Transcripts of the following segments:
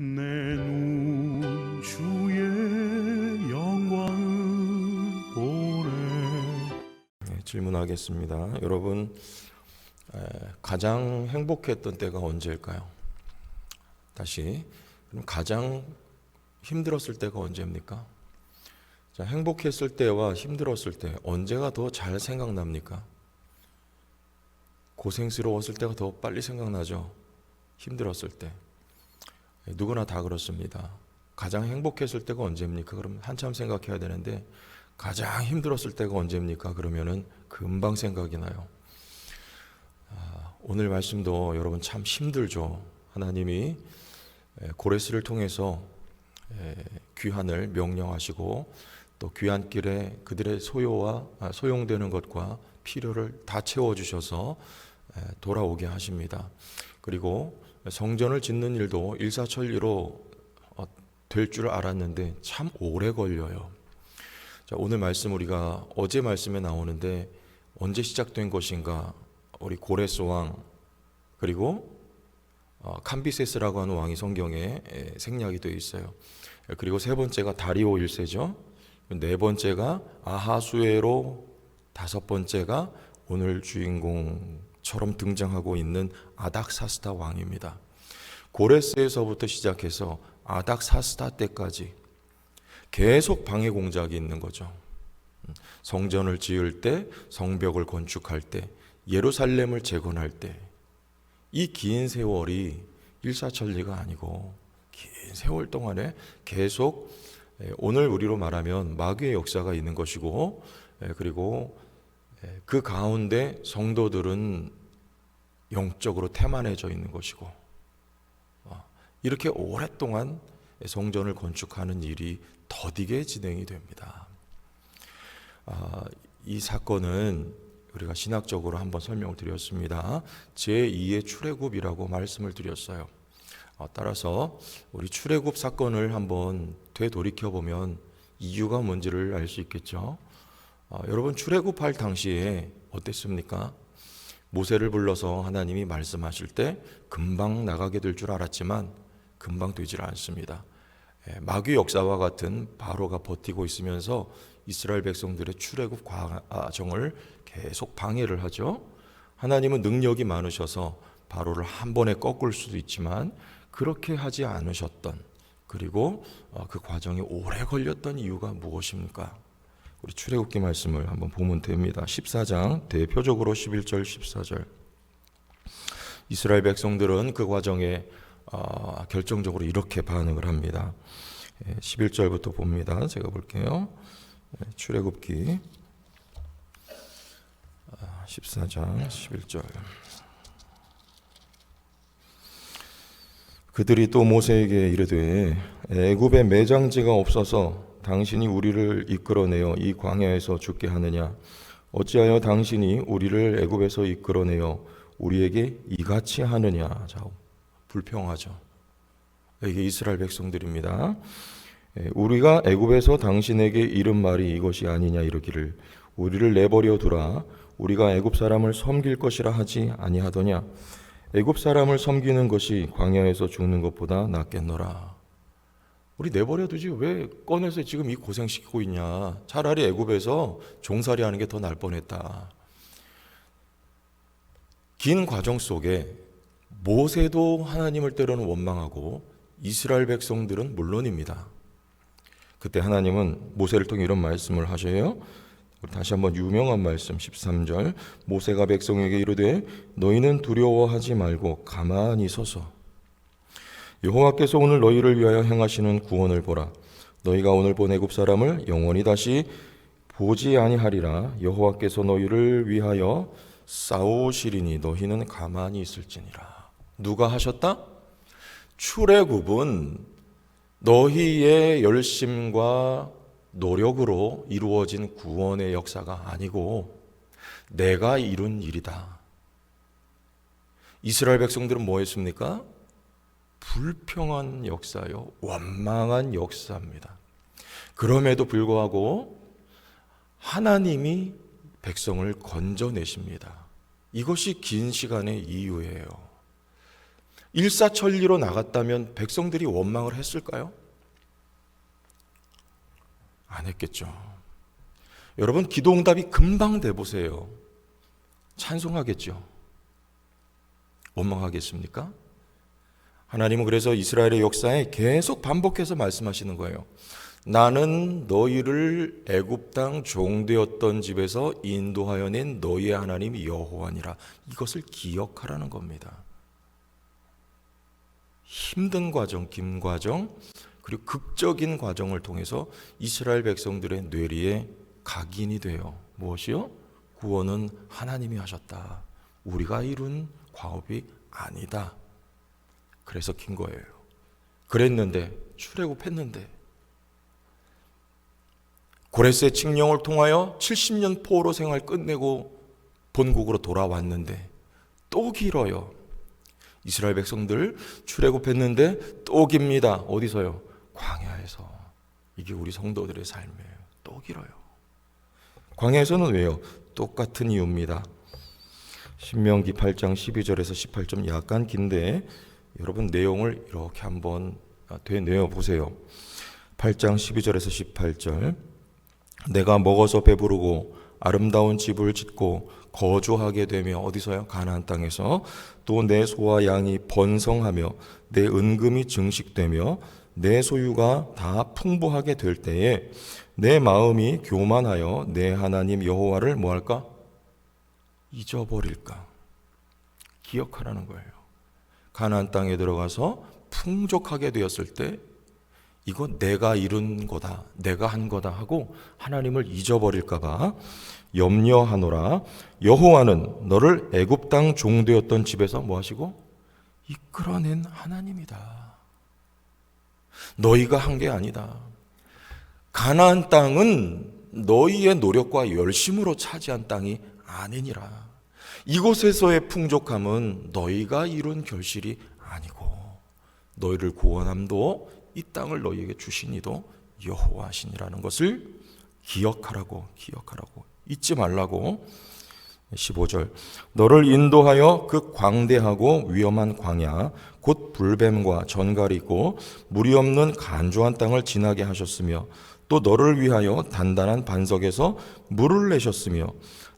내눈 주의 영광을 보래 네, 질문하겠습니다. 여러분 에, 가장 행복했던 때가 언제일까요? 다시 그럼 가장 힘들었을 때가 언제입니까? 자, 행복했을 때와 힘들었을 때 언제가 더 잘 생각납니까? 고생스러웠을 때가 더 빨리 생각나죠. 힘들었을 때. 예, 누구나 다 그렇습니다. 가장 행복했을 때가 언제입니까? 그럼 한참 생각해야 되는데 가장 힘들었을 때가 언제입니까? 그러면은 금방 생각이 나요. 아, 오늘 말씀도 여러분 참 힘들죠. 하나님이 에, 고레스를 통해서 에, 귀환을 명령하시고 또 귀환길에 그들의 소요와 아, 소용되는 것과 필요를 다 채워 주셔서 에, 돌아오게 하십니다. 그리고 성전을 짓는 일도 일사천리로 어, 될줄 알았는데 참 오래 걸려요. 자, 오늘 말씀 우리가 어제 말씀에 나오는데 언제 시작된 것인가? 우리 고레스 왕 그리고 어, 캄비세스라고 하는 왕이 성경에 에, 생략이 되어 있어요. 그리고 세 번째가 다리오 1세죠. 네 번째가 아하수에로 다섯 번째가 오늘 주인공 처럼 등장하고 있는 아닥사스다 왕입니다. 고레스에서부터 시작해서 아닥사스다 때까지 계속 방해 공작이 있는 거죠. 성전을 지을 때, 성벽을 건축할 때, 예루살렘을 재건할 때, 이 긴 세월이 일사천리가 아니고 긴 세월 동안에 계속 에, 오늘 우리로 말하면 마귀의 역사가 있는 것이고, 에, 그리고 에, 그 가운데 성도들은 영적으로 태만해져 있는 것이고, 어, 이렇게 오랫동안 성전을 건축하는 일이 더디게 진행이 됩니다. 아, 이 사건은 우리가 신학적으로 한번 설명을 드렸습니다. 제2의 출애굽이라고 말씀을 드렸어요. 어, 따라서 우리 출애굽 사건을 한번 되돌이켜 보면 이유가 뭔지를 알 수 있겠죠. 어, 여러분 출애굽할 당시에 어땠습니까? 모세를 불러서 하나님이 말씀하실 때 금방 나가게 될 줄 알았지만 금방 되질 않습니다. 예, 마귀 역사와 같은 바로가 버티고 있으면서 이스라엘 백성들의 출애굽 과정을 계속 방해를 하죠. 하나님은 능력이 많으셔서 바로를 한 번에 꺾을 수도 있지만 그렇게 하지 않으셨던 그리고 어, 그 과정이 오래 걸렸던 이유가 무엇입니까? 우리 출애굽기 말씀을 한번 보면 됩니다. 14장 대표적으로 11절 14절 이스라엘 백성들은 그 과정에 어, 결정적으로 이렇게 반응을 합니다. 11절부터 봅니다. 제가 볼게요. 예, 출애굽기 14장 11절 그들이 또 모세에게 이르되 애굽에 매장지가 없어서 당신이 우리를 이끌어내어 이 광야에서 죽게 하느냐 어찌하여 당신이 우리를 애굽에서 이끌어내어 우리에게 이같이 하느냐 자 불평하죠. 이게 이스라엘 백성들입니다. 우리가 애굽에서 당신에게 이른 말이 이것이 아니냐 이르기를 우리를 내버려 두라 우리가 애굽 사람을 섬길 것이라 하지 아니하더냐 애굽 사람을 섬기는 것이 광야에서 죽는 것보다 낫겠노라. 우리 내버려 두지 왜 꺼내서 지금 이 고생시키고 있냐. 차라리 애굽에서 종살이 하는 게 더 날 뻔했다. 긴 과정 속에 모세도 하나님을 때로는 원망하고 이스라엘 백성들은 물론입니다. 그때 하나님은 모세를 통해 이런 말씀을 하셔요. 다시 한번 유명한 말씀 13절 모세가 백성에게 이르되 너희는 두려워하지 말고 가만히 서서 여호와께서 오늘 너희를 위하여 행하시는 구원을 보라 너희가 오늘 본 애굽 사람을 영원히 다시 보지 아니하리라 여호와께서 너희를 위하여 싸우시리니 너희는 가만히 있을지니라 누가 하셨다? 출애굽은 너희의 열심과 노력으로 이루어진 구원의 역사가 아니고 내가 이룬 일이다. 이스라엘 백성들은 뭐 했습니까? 불평한 역사요. 원망한 역사입니다. 그럼에도 불구하고 하나님이 백성을 건져내십니다. 이것이 긴 시간의 이유예요. 일사천리로 나갔다면 백성들이 원망을 했을까요? 안 했겠죠. 여러분 기도 응답이 금방 돼 보세요. 찬송하겠죠. 원망하겠습니까? 하나님은 그래서 이스라엘의 역사에 계속 반복해서 말씀하시는 거예요. 나는 너희를 애굽 땅 종되었던 집에서 인도하여 낸 너희의 하나님 여호와니라. 이것을 기억하라는 겁니다. 힘든 과정, 긴 과정, 그리고 극적인 과정을 통해서 이스라엘 백성들의 뇌리에 각인이 돼요. 무엇이요? 구원은 하나님이 하셨다. 우리가 이룬 과업이 아니다. 그래서 긴 거예요. 그랬는데 출애굽했는데 고레스의 칙령을 통하여 70년 포로 생활 끝내고 본국으로 돌아왔는데 또 길어요. 이스라엘 백성들 출애굽했는데 또 깁니다. 어디서요? 광야에서. 이게 우리 성도들의 삶이에요. 또 길어요. 광야에서는 왜요? 똑같은 이유입니다. 신명기 8장 12절에서 18점 약간 긴데 여러분 내용을 이렇게 한번 되뇌어 보세요. 8장 12절에서 18절 내가 먹어서 배부르고 아름다운 집을 짓고 거주하게 되며 어디서요? 가나안 땅에서 또 내 소와 양이 번성하며 내 은금이 증식되며 내 소유가 다 풍부하게 될 때에 내 마음이 교만하여 내 하나님 여호와를 뭐할까? 잊어버릴까? 기억하라는 거예요. 가나안 땅에 들어가서 풍족하게 되었을 때 이거 내가 이룬 거다, 내가 한 거다 하고 하나님을 잊어버릴까 봐 염려하노라. 여호와는 너를 애굽 땅 종되었던 집에서 뭐 하시고 이끌어낸 하나님이다. 너희가 한 게 아니다. 가나안 땅은 너희의 노력과 열심으로 차지한 땅이 아니니라. 이곳에서의 풍족함은 너희가 이룬 결실이 아니고 너희를 구원함도 이 땅을 너희에게 주시니도 여호와시니라는 것을 기억하라고 기억하라고 잊지 말라고. 15절. 너를 인도하여 그 광대하고 위험한 광야 곧 불뱀과 전갈이 있고 물이 없는 간조한 땅을 지나게 하셨으며 또 너를 위하여 단단한 반석에서 물을 내셨으며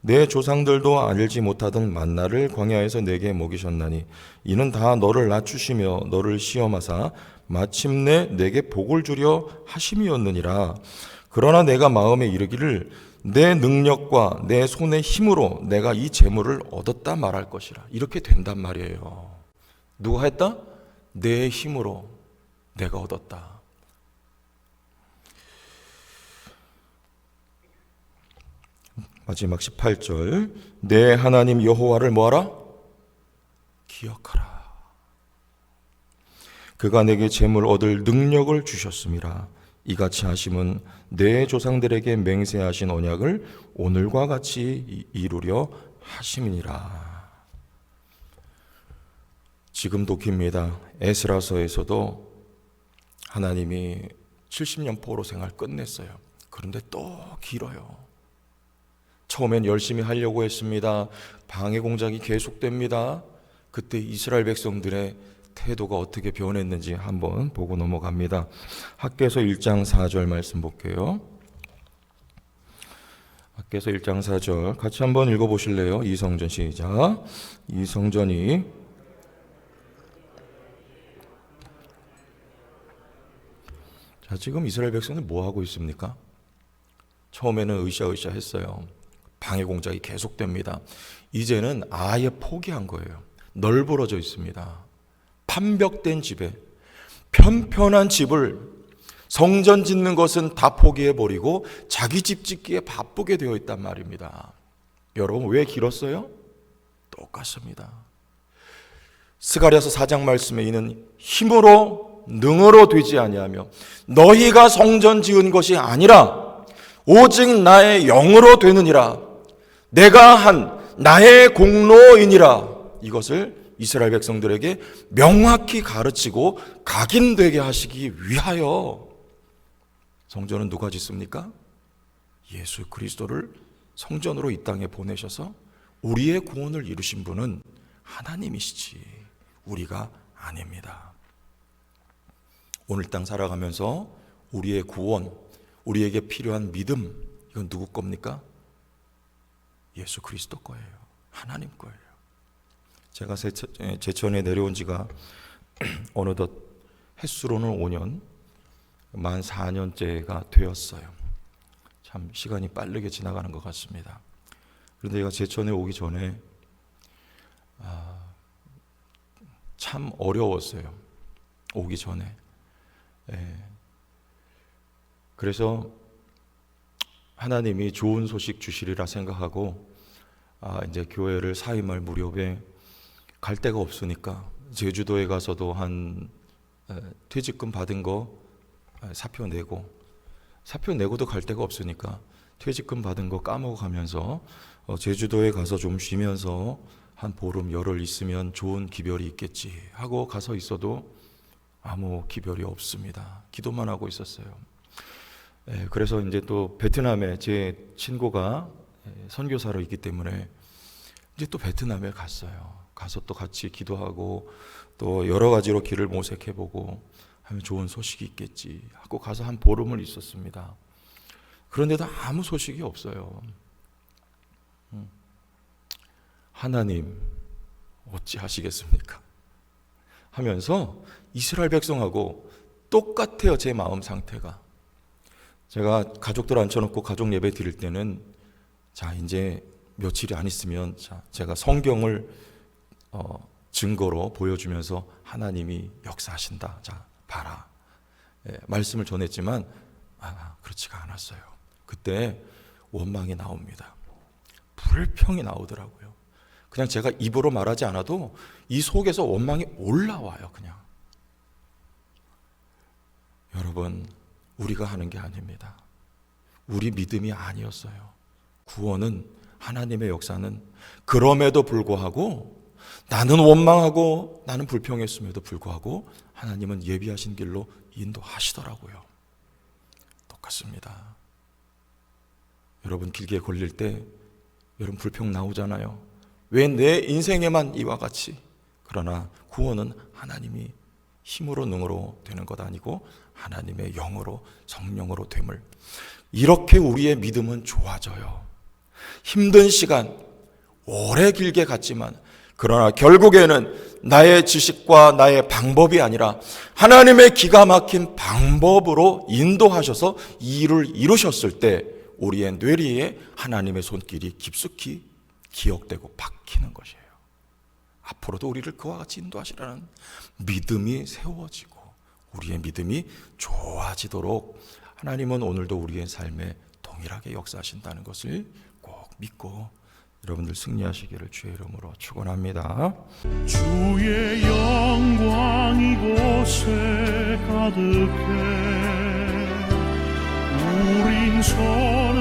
내 조상들도 알지 못하던 만나를 광야에서 내게 먹이셨나니 이는 다 너를 낮추시며 너를 시험하사 마침내 내게 복을 주려 하심이었느니라. 그러나 내가 마음에 이르기를 내 능력과 내 손의 힘으로 내가 이 재물을 얻었다 말할 것이라. 이렇게 된단 말이에요 누가 했다? 내 힘으로 내가 얻었다 마지막 18절 내 하나님 여호와를 뭐하라? 기억하라. 그가 내게 재물 얻을 능력을 주셨음이라. 이같이 하심은 내 조상들에게 맹세하신 언약을 오늘과 같이 이루려 하심이니라. 지금도 깁니다. 에스라서에서도 하나님이 70년 포로 생활 끝냈어요. 그런데 또 길어요. 처음엔 열심히 하려고 했습니다. 방해 공작이 계속됩니다. 그때 이스라엘 백성들의 태도가 어떻게 변했는지 한번 보고 넘어갑니다. 학계서 1장 4절 말씀 볼게요. 학계서 1장 4절 같이 한번 읽어 보실래요? 이성전 시작. 이성전이 자, 지금 이스라엘 백성들 뭐 하고 있습니까? 처음에는 으쌰으쌰 했어요. 방해 공작이 계속됩니다. 이제는 아예 포기한 거예요. 널브러져 있습니다. 판벽된 집에 편편한 집을 성전 짓는 것은 다 포기해 버리고 자기 집 짓기에 바쁘게 되어 있단 말입니다. 여러분 왜 길었어요? 똑같습니다. 스가랴서 4장 말씀에 이는 힘으로 능으로 되지 아니하며 너희가 성전 지은 것이 아니라 오직 나의 영으로 되느니라 내가 한 나의 공로이니라 이것을 이스라엘 백성들에게 명확히 가르치고 각인되게 하시기 위하여 성전은 누가 짓습니까? 예수 그리스도를 성전으로 이 땅에 보내셔서 우리의 구원을 이루신 분은 하나님이시지 우리가 아닙니다. 오늘 땅 살아가면서 우리의 구원, 우리에게 필요한 믿음, 이건 누구 겁니까? 예수 그리스도 거예요. 하나님 거예요. 제가 제천- 에, 제천에 내려온 지가 어느덧 횟수로는 5년, 만 4년째가 되었어요. 참 시간이 빠르게 지나가는 것 같습니다. 그런데 제가 제천에 오기 전에 아, 참 어려웠어요. 오기 전에. 예. 그래서 하나님이 좋은 소식 주시리라 생각하고 아, 이제 교회를 사임할 무렵에 갈 데가 없으니까 제주도에 가서도 한 에, 퇴직금 받은 거 에, 사표 내고 사표 내고도 갈 데가 없으니까 퇴직금 받은 거 까먹어 가면서 어, 제주도에 가서 좀 쉬면서 한 보름 열흘 있으면 좋은 기별이 있겠지 하고 가서 있어도 아무 기별이 없습니다. 기도만 하고 있었어요. 예, 그래서 이제 또 베트남에 제 친구가 예, 선교사로 있기 때문에 이제 또 베트남에 갔어요. 가서 또 같이 기도하고 또 여러 가지로 길을 모색해 보고 하면 좋은 소식이 있겠지 하고 가서 한 보름을 있었습니다. 그런데도 아무 소식이 없어요. 음. 하나님 어찌 하시겠습니까? 하면서 이스라엘 백성하고 똑같아요 제 마음 상태가. 제가 가족들 앉혀놓고 가족 예배 드릴 때는 자 이제 며칠이 안 있으면 자 제가 성경을 어, 증거로 보여주면서 하나님이 역사하신다. 자 봐라. 예, 말씀을 전했지만 아, 그렇지가 않았어요. 그때 원망이 나옵니다. 불평이 나오더라고요. 그냥 제가 입으로 말하지 않아도 이 속에서 원망이 올라와요. 그냥 여러분 우리가 하는 게 아닙니다. 우리 믿음이 아니었어요. 구원은 하나님의 역사는 그럼에도 불구하고 나는 원망하고 나는 불평했음에도 불구하고 하나님은 예비하신 길로 인도하시더라고요. 똑같습니다. 여러분 길게 걸릴 때 여러분 불평 나오잖아요. 왜 내 인생에만 이와 같이 그러나 구원은 하나님이 힘으로 능으로 되는 것 아니고 하나님의 영으로 성령으로 됨을 이렇게 우리의 믿음은 좋아져요. 힘든 시간 오래 길게 갔지만 그러나 결국에는 나의 지식과 나의 방법이 아니라 하나님의 기가 막힌 방법으로 인도하셔서 이 일을 이루셨을 때 우리의 뇌리에 하나님의 손길이 깊숙이 기억되고 박히는 것이에요. 앞으로도 우리를 그와 같이 인도하시라는 믿음이 세워지고 우리의 믿음이 좋아지도록 하나님은 오늘도 우리의 삶에 동일하게 역사하신다는 것을 꼭 믿고 여러분들 승리하시기를 주의 이름으로 축원합니다. 주의 영광 이곳에 가득해 우린 서